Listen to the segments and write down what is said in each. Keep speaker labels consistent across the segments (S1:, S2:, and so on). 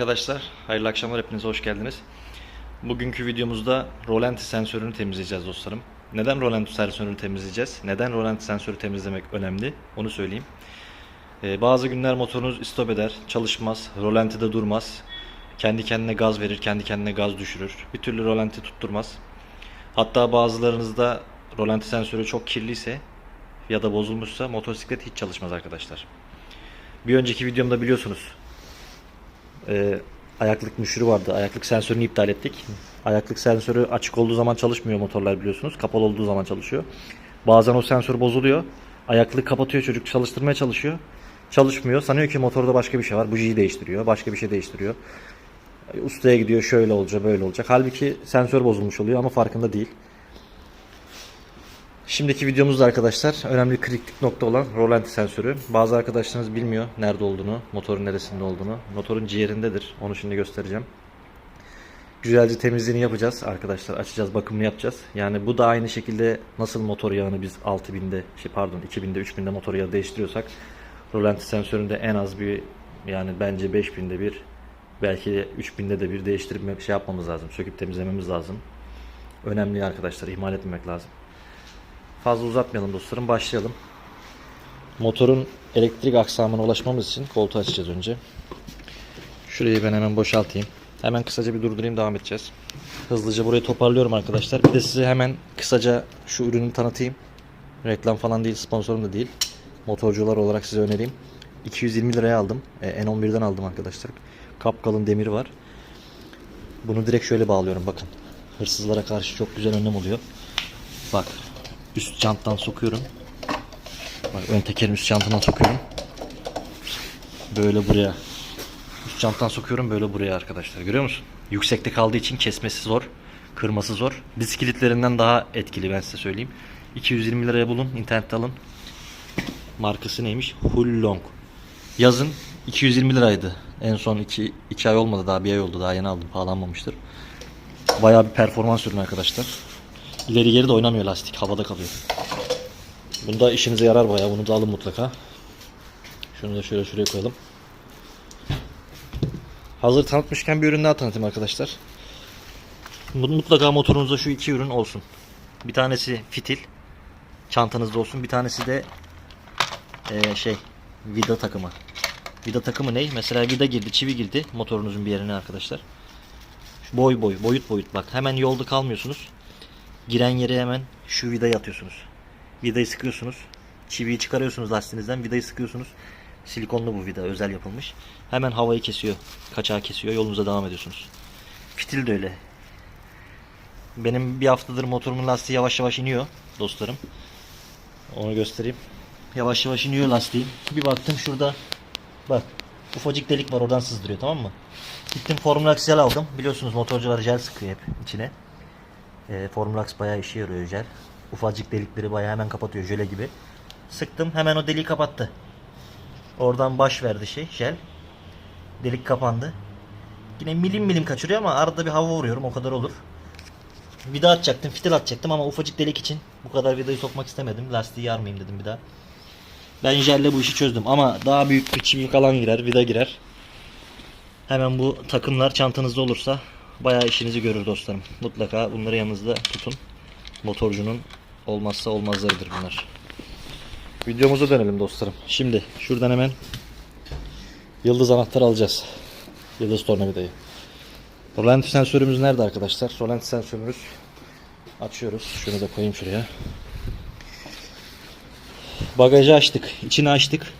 S1: arkadaşlar. Hayırlı akşamlar hepinize hoş geldiniz. Bugünkü videomuzda rolanti sensörünü temizleyeceğiz dostlarım. Neden rolanti sensörünü temizleyeceğiz? Neden rolanti sensörü temizlemek önemli? Onu söyleyeyim. Ee, bazı günler motorunuz istop eder, çalışmaz, rolantide durmaz. Kendi kendine gaz verir, kendi kendine gaz düşürür. Bir türlü rolanti tutturmaz. Hatta bazılarınızda rolanti sensörü çok kirliyse ya da bozulmuşsa motosiklet hiç çalışmaz arkadaşlar. Bir önceki videomda biliyorsunuz e, ayaklık müşürü vardı. Ayaklık sensörünü iptal ettik. Ayaklık sensörü açık olduğu zaman çalışmıyor motorlar biliyorsunuz. Kapalı olduğu zaman çalışıyor. Bazen o sensör bozuluyor. Ayaklık kapatıyor çocuk çalıştırmaya çalışıyor. Çalışmıyor. Sanıyor ki motorda başka bir şey var. Bujiyi değiştiriyor. Başka bir şey değiştiriyor. Ustaya gidiyor şöyle olacak böyle olacak. Halbuki sensör bozulmuş oluyor ama farkında değil. Şimdiki videomuzda arkadaşlar önemli kritik nokta olan rolanti sensörü. Bazı arkadaşlarınız bilmiyor nerede olduğunu, motorun neresinde olduğunu. Motorun ciğerindedir. Onu şimdi göstereceğim. Güzelce temizliğini yapacağız arkadaşlar. Açacağız, bakımını yapacağız. Yani bu da aynı şekilde nasıl motor yağını biz 6000'de, şey pardon 2000'de, 3000'de motor yağı değiştiriyorsak rolanti sensöründe en az bir yani bence 5000'de bir belki de 3000'de de bir değiştirmek şey yapmamız lazım. Söküp temizlememiz lazım. Önemli arkadaşlar. ihmal etmemek lazım. Fazla uzatmayalım dostlarım. Başlayalım. Motorun elektrik aksamına ulaşmamız için koltuğu açacağız önce. Şurayı ben hemen boşaltayım. Hemen kısaca bir durdurayım devam edeceğiz. Hızlıca burayı toparlıyorum arkadaşlar. Bir de size hemen kısaca şu ürünü tanıtayım. Reklam falan değil, sponsorum da değil. Motorcular olarak size önereyim. 220 liraya aldım. E, N11'den aldım arkadaşlar. Kapkalın demir var. Bunu direkt şöyle bağlıyorum bakın. Hırsızlara karşı çok güzel önlem oluyor. Bak üst janttan sokuyorum. Bak ön tekerin üst jantından sokuyorum. Böyle buraya. Üst janttan sokuyorum böyle buraya arkadaşlar. Görüyor musun? Yüksekte kaldığı için kesmesi zor. Kırması zor. Bisikletitlerinden daha etkili ben size söyleyeyim. 220 liraya bulun. internette alın. Markası neymiş? Hullong. Yazın 220 liraydı. En son 2 2 ay olmadı daha bir ay oldu daha yeni aldım pahalanmamıştır. Bayağı bir performans ürün arkadaşlar. İleri geri de oynamıyor lastik. Havada kalıyor. Bunda işinize yarar bayağı. Bunu da alın mutlaka. Şunu da şöyle şuraya koyalım. Hazır tanıtmışken bir ürün daha tanıtayım arkadaşlar. Mutlaka motorunuzda şu iki ürün olsun. Bir tanesi fitil. Çantanızda olsun. Bir tanesi de eee, şey vida takımı. Vida takımı ne? Mesela vida girdi, çivi girdi motorunuzun bir yerine arkadaşlar. Şu boy boy, boyut boyut bak. Hemen yolda kalmıyorsunuz. Giren yere hemen şu vidayı atıyorsunuz. Vidayı sıkıyorsunuz. Çiviyi çıkarıyorsunuz lastiğinizden. Vidayı sıkıyorsunuz. Silikonlu bu vida özel yapılmış. Hemen havayı kesiyor. Kaçağı kesiyor. Yolunuza devam ediyorsunuz. Fitil de öyle. Benim bir haftadır motorumun lastiği yavaş yavaş iniyor dostlarım. Onu göstereyim. Yavaş yavaş iniyor lastiğim. Bir baktım şurada bak ufacık delik var oradan sızdırıyor tamam mı? Gittim Formulax jel aldım. Biliyorsunuz motorcular jel sıkıyor hep içine. E, Formulax bayağı işe yarıyor jel. Ufacık delikleri bayağı hemen kapatıyor jöle gibi. Sıktım hemen o deliği kapattı. Oradan baş verdi şey jel. Delik kapandı. Yine milim milim kaçırıyor ama arada bir hava vuruyorum o kadar olur. Vida atacaktım, fitil atacaktım ama ufacık delik için bu kadar vidayı sokmak istemedim. Lastiği yarmayayım dedim bir daha. Ben jelle bu işi çözdüm ama daha büyük bir çivi kalan girer, vida girer. Hemen bu takımlar çantanızda olursa bayağı işinizi görür dostlarım. Mutlaka bunları yanınızda tutun. Motorcunun olmazsa olmazlarıdır bunlar. Videomuza dönelim dostlarım. Şimdi şuradan hemen yıldız anahtarı alacağız. Yıldız tornavidayı. Rolanti sensörümüz nerede arkadaşlar? Rolanti sensörümüz açıyoruz. Şunu da koyayım şuraya. Bagajı açtık. içini açtık.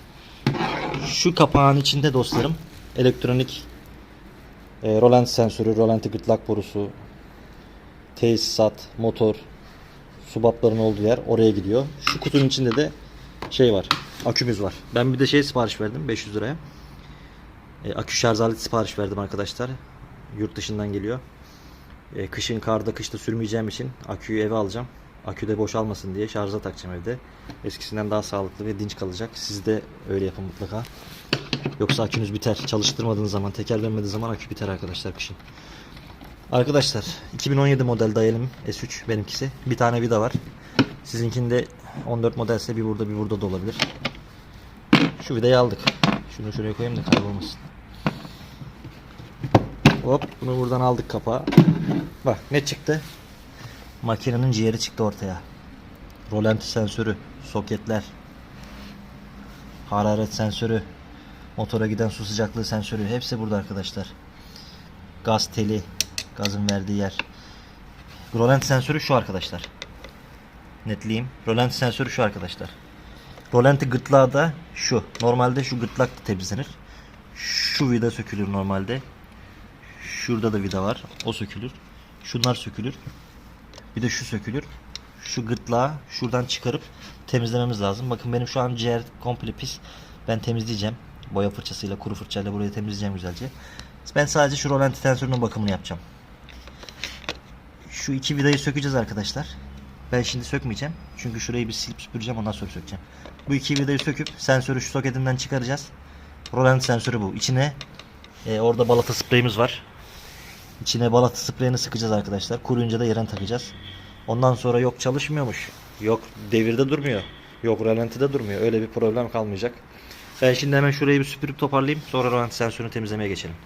S1: Şu kapağın içinde dostlarım elektronik e, rolanti sensörü, rolanti gırtlak borusu, tesisat, motor, subapların olduğu yer oraya gidiyor. Şu kutunun içinde de şey var. Akümüz var. Ben bir de şey sipariş verdim 500 liraya. E, akü şarj aleti sipariş verdim arkadaşlar. Yurt dışından geliyor. E, kışın karda kışta sürmeyeceğim için aküyü eve alacağım. Akü de boşalmasın diye şarja takacağım evde. Eskisinden daha sağlıklı ve dinç kalacak. Siz de öyle yapın mutlaka. Yoksa akünüz biter. Çalıştırmadığınız zaman, teker dönmediği zaman akü biter arkadaşlar kışın. Arkadaşlar 2017 model Dayalim S3 benimkisi. Bir tane vida var. Sizinkinde 14 modelse bir burada bir burada da olabilir. Şu vidayı aldık. Şunu şuraya koyayım da kaybolmasın. Hop bunu buradan aldık kapağı. Bak ne çıktı? Makinenin ciğeri çıktı ortaya. Rolanti sensörü, soketler, hararet sensörü, motora giden su sıcaklığı sensörü hepsi burada arkadaşlar. Gaz teli, gazın verdiği yer. Rolanti sensörü şu arkadaşlar. Netleyeyim. Rolanti sensörü şu arkadaşlar. Rolanti gırtlağı da şu. Normalde şu gırtlak temizlenir. Şu vida sökülür normalde. Şurada da vida var. O sökülür. Şunlar sökülür. Bir de şu sökülür. Şu gırtlağı şuradan çıkarıp temizlememiz lazım. Bakın benim şu an ciğer komple pis. Ben temizleyeceğim. Boya fırçasıyla, kuru fırçayla burayı temizleyeceğim güzelce. Ben sadece şu rolanti sensörünün bakımını yapacağım. Şu iki vidayı sökeceğiz arkadaşlar. Ben şimdi sökmeyeceğim. Çünkü şurayı bir silip süpüreceğim ondan sonra sökeceğim. Bu iki vidayı söküp sensörü şu soketinden çıkaracağız. Rolanti sensörü bu. İçine e, orada balata spreyimiz var. İçine balata spreyini sıkacağız arkadaşlar. Kuruyunca da yerine takacağız. Ondan sonra yok çalışmıyormuş. Yok devirde durmuyor. Yok ralantide durmuyor. Öyle bir problem kalmayacak. Ben şimdi hemen şurayı bir süpürüp toparlayayım. Sonra rolanti sensörünü temizlemeye geçelim.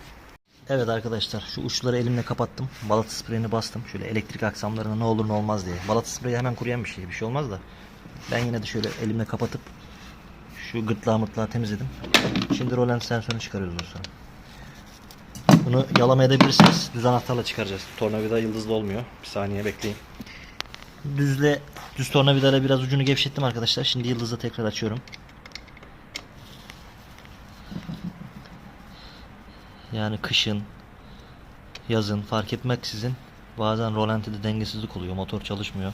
S1: Evet arkadaşlar şu uçları elimle kapattım. Balata spreyini bastım. Şöyle elektrik aksamlarına ne olur ne olmaz diye. Balata spreyi hemen kuruyan bir şey. Bir şey olmaz da. Ben yine de şöyle elimle kapatıp şu gırtlağı mırtlağı temizledim. Şimdi rolanti sensörünü çıkarıyoruz dostlarım. Bunu yalama edebilirsiniz. Düz anahtarla çıkaracağız. Tornavida yıldızlı olmuyor. Bir saniye bekleyin. Düzle düz tornavidayla biraz ucunu gevşettim arkadaşlar. Şimdi yıldızla tekrar açıyorum. Yani kışın, yazın fark etmeksizin bazen rolantide dengesizlik oluyor. Motor çalışmıyor.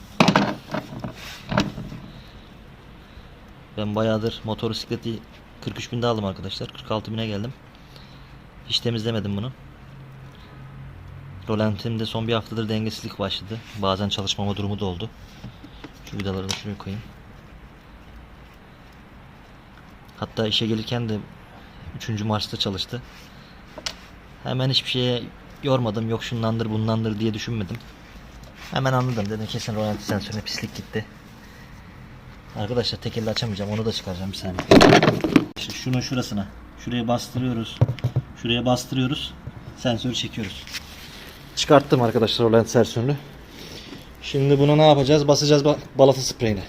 S1: Ben bayağıdır motor bisikleti 43 binde aldım arkadaşlar. 46 bine geldim. Hiç temizlemedim bunu. Rolantimde son bir haftadır dengesizlik başladı. Bazen çalışmama durumu da oldu. Şu vidaları da şuraya koyayım. Hatta işe gelirken de 3. Mars'ta çalıştı. Hemen hiçbir şeye yormadım. Yok şundandır bundandır diye düşünmedim. Hemen anladım. Dedim kesin rolanti sensörüne pislik gitti. Arkadaşlar tek elle açamayacağım. Onu da çıkaracağım bir saniye. İşte şunun şurasına. Şuraya bastırıyoruz. Şuraya bastırıyoruz. Sensörü çekiyoruz. Çıkarttım arkadaşlar rolanti sensörünü. Şimdi bunu ne yapacağız? Basacağız ba- balata spreyini.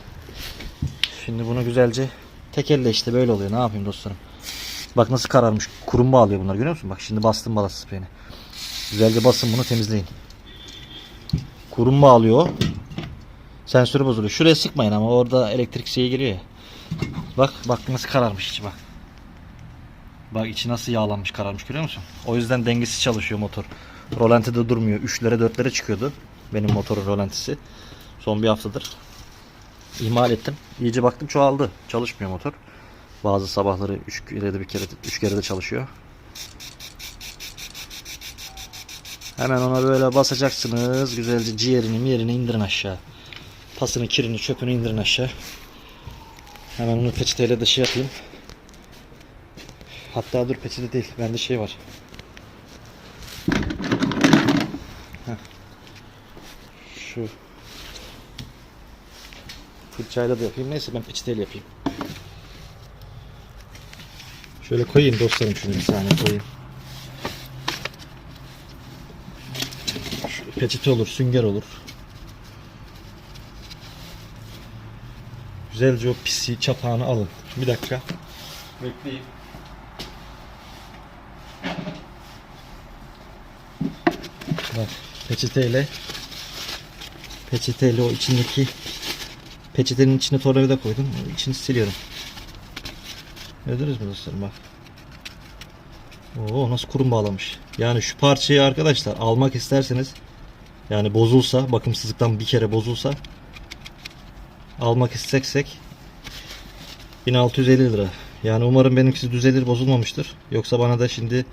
S1: Şimdi bunu güzelce tek elle işte böyle oluyor. Ne yapayım dostlarım? Bak nasıl kararmış. Kurum bağlıyor bunlar görüyor musun? Bak şimdi bastım balata spreyini. Güzelce basın bunu temizleyin. Kurum bağlıyor. Sensörü bozuluyor. Şuraya sıkmayın ama orada elektrik şeyi giriyor. Bak bak nasıl kararmış içi bak. Bak içi nasıl yağlanmış kararmış görüyor musun? O yüzden dengesiz çalışıyor motor. Rolantide durmuyor. 3'lere 4'lere çıkıyordu. Benim motorun rolantisi. Son bir haftadır. İhmal ettim. İyice baktım çoğaldı. Çalışmıyor motor. Bazı sabahları 3 kere de bir kere 3 kere de çalışıyor. Hemen ona böyle basacaksınız. Güzelce ciğerini yerini indirin aşağı. Pasını, kirini, çöpünü indirin aşağı. Hemen onu peçeteyle de şey yapayım. Hatta dur peçete değil. Bende şey var. Heh. Şu fırçayla da yapayım. Neyse ben peçeteyle yapayım. Şöyle koyayım dostlarım şunu bir saniye koyayım. Şu peçete olur, sünger olur. Güzelce o pisi çapağını alın. Bir dakika. Bekleyin. Bak peçeteyle peçeteyle o içindeki peçetenin içine tornavida koydum. İçini siliyorum. Gördünüz mü dostlarım bak. Oo nasıl kurum bağlamış. Yani şu parçayı arkadaşlar almak isterseniz yani bozulsa bakımsızlıktan bir kere bozulsa almak isteksek 1650 lira. Yani umarım benimkisi düzelir bozulmamıştır. Yoksa bana da şimdi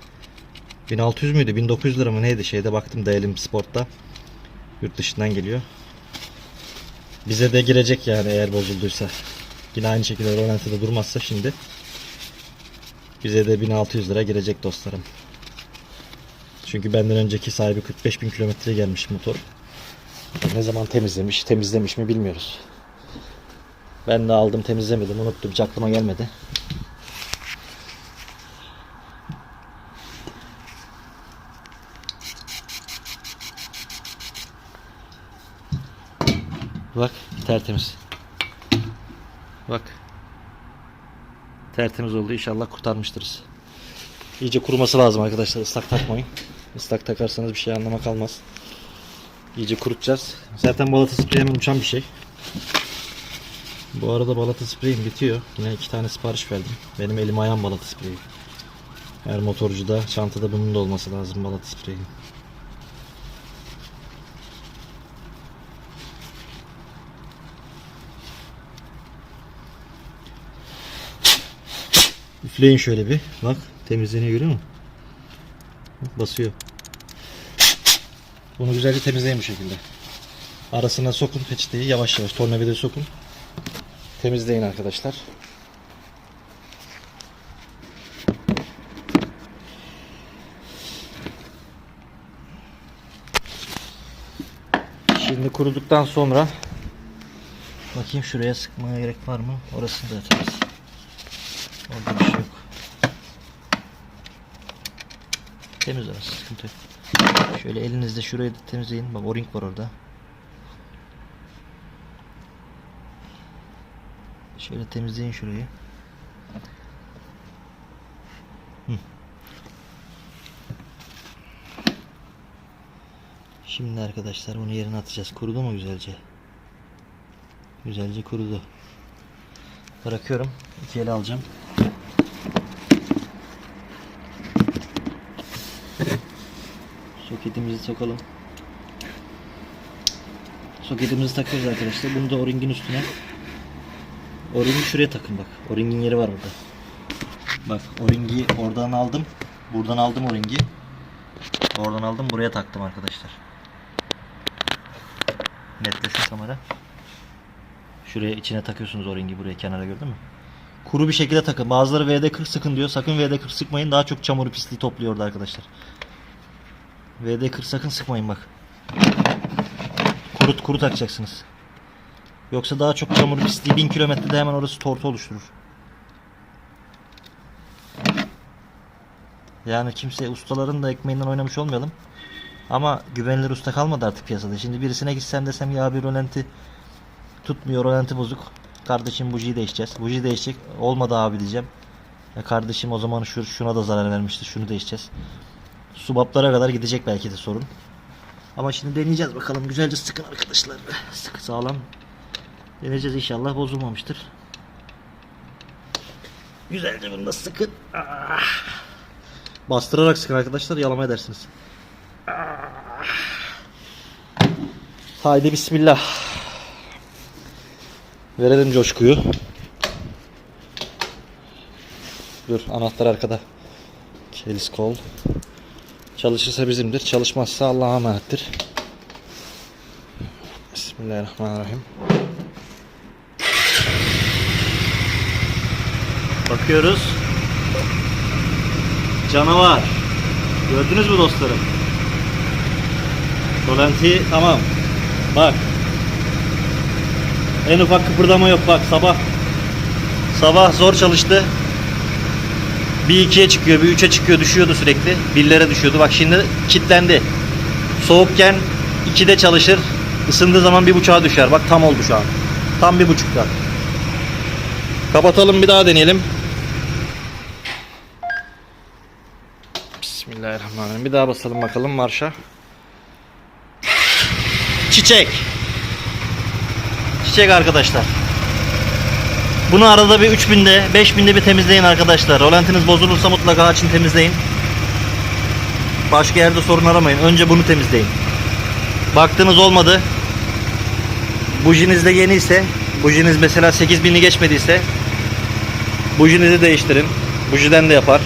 S1: 1600 müydü 1900 lira mı neydi şeyde baktım da elim sportta. Yurt dışından geliyor. Bize de girecek yani eğer bozulduysa. Yine aynı şekilde rolantide durmazsa şimdi bize de 1600 lira girecek dostlarım. Çünkü benden önceki sahibi 45 bin kilometreye gelmiş motor. Ne zaman temizlemiş, temizlemiş mi bilmiyoruz. Ben de aldım temizlemedim, unuttum, hiç aklıma gelmedi. Bak tertemiz. Bak. Tertemiz oldu. İnşallah kurtarmıştırız. İyice kuruması lazım arkadaşlar. Islak takmayın. Islak takarsanız bir şey anlama kalmaz. İyice kurutacağız. Zaten balata spreyi uçan bir şey. Bu arada balata spreyim bitiyor. Yine iki tane sipariş verdim. Benim elim ayağım balata spreyi. Her motorcuda çantada bunun da olması lazım balata spreyi. Üfleyin şöyle bir. Bak temizliğini görüyor musun? Basıyor. Bunu güzelce temizleyin bu şekilde. Arasına sokun peçeteyi yavaş yavaş tornavidayı sokun. Temizleyin arkadaşlar. Şimdi kuruduktan sonra bakayım şuraya sıkmaya gerek var mı? Orası da temiz. Orada bir şey yok. Temiz orası sıkıntı yok. Şöyle elinizde şurayı da temizleyin. Bak o-ring var orada. Şöyle temizleyin şurayı. Şimdi arkadaşlar bunu yerine atacağız. Kurudu mu güzelce? Güzelce kurudu. Bırakıyorum. İki ele alacağım. Soketimizi sokalım. Soketimizi takıyoruz arkadaşlar. Bunu da o-ringin üstüne. O-ringi şuraya takın bak. O-ringin yeri var orada. Bak o-ringi oradan aldım. Buradan aldım o-ringi. Oradan aldım buraya taktım arkadaşlar. Netlesin kamera. Şuraya içine takıyorsunuz o-ringi buraya kenara gördün mü? Kuru bir şekilde takın. Bazıları VD40 sıkın diyor. Sakın VD40 sıkmayın. Daha çok çamuru pisliği topluyor orada arkadaşlar. VD40 sakın sıkmayın bak. Kuru, kuru takacaksınız. Yoksa daha çok çamur pisliği 1000 kilometrede hemen orası tortu oluşturur. Yani kimse ustaların da ekmeğinden oynamış olmayalım. Ama güvenilir usta kalmadı artık piyasada. Şimdi birisine gitsem desem ya bir rölanti tutmuyor rölanti bozuk. Kardeşim bujiyi değişeceğiz. Buji değişecek. Olmadı abi diyeceğim. Ya kardeşim o zaman şu, şuna da zarar vermişti. Şunu değişeceğiz. Subaplara kadar gidecek belki de sorun. Ama şimdi deneyeceğiz bakalım. Güzelce sıkın arkadaşlar. Sıkı sağlam. Deneyeceğiz inşallah bozulmamıştır. Güzelce bunu da sıkın. Ah. Bastırarak sıkın arkadaşlar yalama edersiniz. Ah. Haydi bismillah. Verelim coşkuyu. Dur anahtar arkada. Kelis kol. Çalışırsa bizimdir. Çalışmazsa Allah'a emanettir. Bismillahirrahmanirrahim. Bakıyoruz. Canavar. Gördünüz mü dostlarım? Rolanti tamam. Bak. En ufak kıpırdama yok bak sabah. Sabah zor çalıştı. Bir ikiye çıkıyor, bir üçe çıkıyor, düşüyordu sürekli. Birlere düşüyordu. Bak şimdi kilitlendi. Soğukken 2'de çalışır. Isındığı zaman bir buçuğa düşer. Bak tam oldu şu an. Tam bir buçukta. Kapatalım bir daha deneyelim. Bismillahirrahmanirrahim. Bir daha basalım bakalım marşa. Çiçek. Çiçek arkadaşlar. Bunu arada bir 3000'de 5000'de bir temizleyin arkadaşlar. Rolantiniz bozulursa mutlaka açın temizleyin. Başka yerde sorun aramayın. Önce bunu temizleyin. Baktınız olmadı. Bujiniz de yeni ise bujiniz mesela 8000'i geçmediyse bujinizi değiştirin. Bujiden de yapar.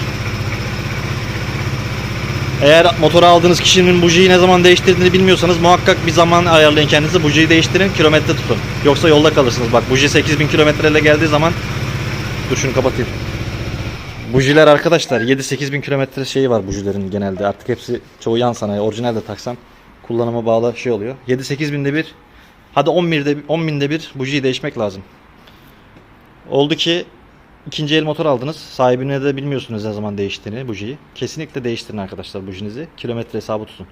S1: Eğer motoru aldığınız kişinin bujiyi ne zaman değiştirdiğini bilmiyorsanız muhakkak bir zaman ayarlayın kendinize. Bujiyi değiştirin, kilometre tutun. Yoksa yolda kalırsınız. Bak buji 8000 kilometreyle geldiği zaman dur şunu kapatayım. Bujiler arkadaşlar 7-8 bin kilometre şeyi var bujilerin genelde. Artık hepsi çoğu yan sanayi. Orijinal de taksan kullanıma bağlı şey oluyor. 7-8 binde bir hadi 10 binde, 10 binde bir bujiyi değişmek lazım. Oldu ki ikinci el motor aldınız. Sahibine de bilmiyorsunuz ne zaman değiştiğini bujiyi. Kesinlikle değiştirin arkadaşlar bujinizi. Kilometre hesabı tutun.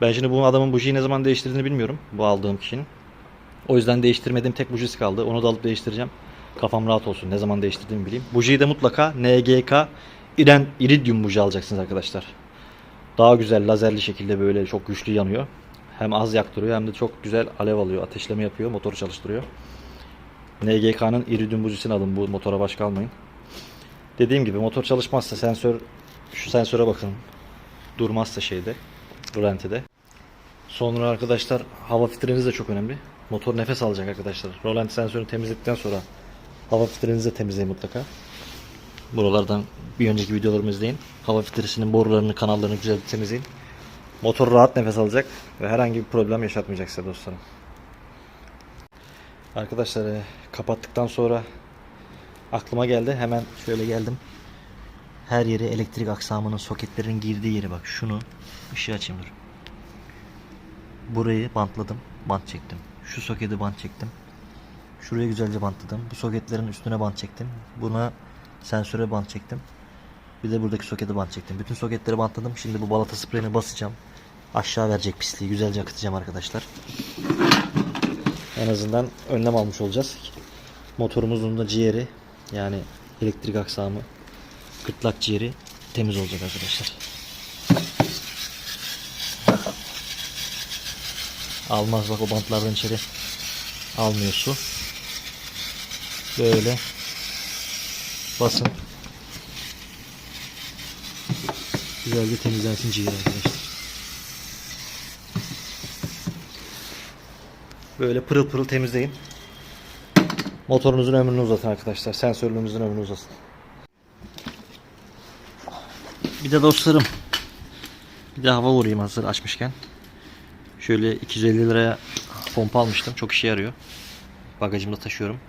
S1: Ben şimdi bu adamın bujiyi ne zaman değiştirdiğini bilmiyorum. Bu aldığım kişinin. O yüzden değiştirmediğim tek bujisi kaldı. Onu da alıp değiştireceğim. Kafam rahat olsun. Ne zaman değiştirdiğimi bileyim. Bujiyi de mutlaka NGK iridium buji alacaksınız arkadaşlar. Daha güzel lazerli şekilde böyle çok güçlü yanıyor. Hem az yaktırıyor hem de çok güzel alev alıyor. Ateşleme yapıyor. Motoru çalıştırıyor. NGK'nın iridium bujisini alın. Bu motora baş kalmayın. Dediğim gibi motor çalışmazsa sensör şu sensöre bakın. Durmazsa şeyde rölantide. Sonra arkadaşlar hava filtreniz de çok önemli. Motor nefes alacak arkadaşlar. Rolanti sensörünü temizledikten sonra hava filtrenizi de temizleyin mutlaka. Buralardan bir önceki videolarımı izleyin. Hava filtresinin borularını, kanallarını güzel temizleyin. Motor rahat nefes alacak ve herhangi bir problem yaşatmayacak size dostlarım. Arkadaşlar e, kapattıktan sonra aklıma geldi. Hemen şöyle geldim. Her yeri elektrik aksamının soketlerin girdiği yeri bak. Şunu ışığı açayım dur. Burayı bantladım. Bant çektim. Şu soketi bant çektim. Şurayı güzelce bantladım. Bu soketlerin üstüne bant çektim. Buna sensöre bant çektim. Bir de buradaki sokete bant çektim. Bütün soketleri bantladım. Şimdi bu balata spreyini basacağım. Aşağı verecek pisliği. Güzelce akıtacağım arkadaşlar. En azından önlem almış olacağız. Motorumuzun da ciğeri yani elektrik aksamı gırtlak ciğeri temiz olacak arkadaşlar. Almaz bak o bantlardan içeri almıyor su. Böyle basın. Güzelce temizlensin ciğer arkadaşlar. Böyle pırıl pırıl temizleyin. Motorunuzun ömrünü uzatın arkadaşlar. Sensörlüğümüzün ömrünü uzasın. Bir de dostlarım bir de hava vurayım hazır açmışken. Şöyle 250 liraya pompa almıştım. Çok işe yarıyor. Bagajımda taşıyorum.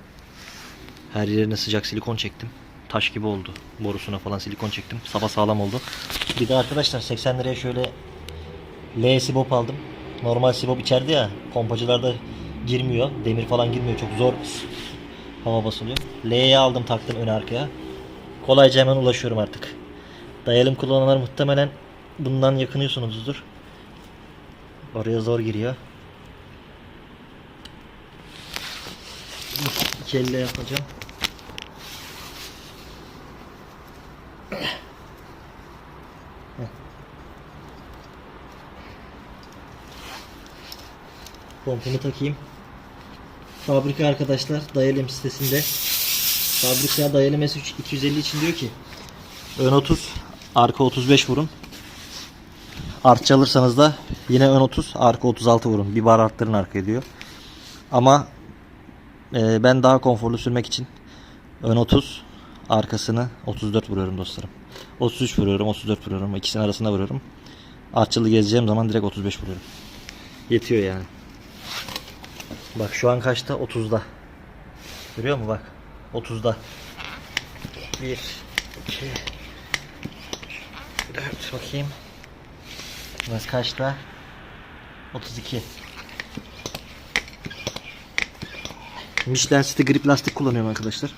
S1: Her yerine sıcak silikon çektim. Taş gibi oldu. Borusuna falan silikon çektim. Sapa sağlam oldu. Bir de arkadaşlar 80 liraya şöyle L sibop aldım. Normal sibop içeride ya. Pompacılarda girmiyor. Demir falan girmiyor. Çok zor hava basılıyor. L'ye aldım taktım ön arkaya. Kolayca hemen ulaşıyorum artık. Dayalım kullananlar muhtemelen bundan yakınıyorsunuzdur. Oraya zor giriyor. İki elle yapacağım. Pompamı takayım. Fabrika arkadaşlar Dayalim sitesinde Fabrika Dayalim S3 250 için diyor ki Ön 30 arka 35 vurun. Artçı alırsanız da yine ön 30 arka 36 vurun. Bir bar arttırın arkaya diyor. Ama e, ben daha konforlu sürmek için ön 30 arkasını 34 vuruyorum dostlarım. 33 vuruyorum 34 vuruyorum. İkisinin arasında vuruyorum. Artçılı gezeceğim zaman direkt 35 vuruyorum. Yetiyor yani. Bak şu an kaçta? 30'da. Görüyor musun bak? 30'da. 1 2 4 bakayım. Burası kaçta? 32. Michelin City grip lastik kullanıyorum arkadaşlar.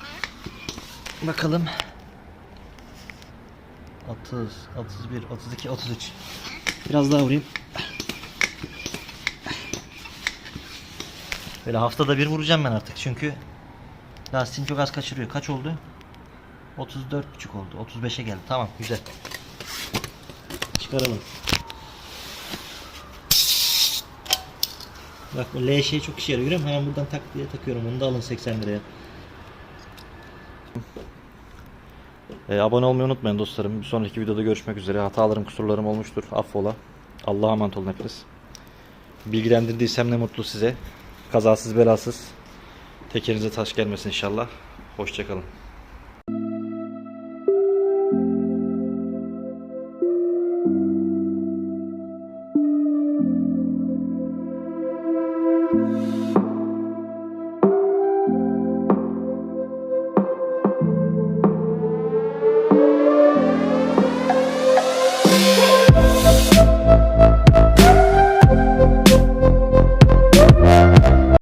S1: Bakalım. 30, 31, 32, 33. Biraz daha vurayım. Böyle haftada bir vuracağım ben artık çünkü lastiğim çok az kaçırıyor. Kaç oldu? 34,5 oldu. 35'e geldi. Tamam güzel. Çıkaralım. Bak bu L şey çok işe yarıyor. Görüyor? Hemen buradan tak diye takıyorum. Onu da alın 80 liraya. E, abone olmayı unutmayın dostlarım. Bir sonraki videoda görüşmek üzere. Hatalarım, kusurlarım olmuştur. Affola. Allah'a emanet olun hepiniz. Bilgilendirdiysem ne mutlu size. Kazasız belasız. Tekerinize taş gelmesin inşallah. Hoşçakalın.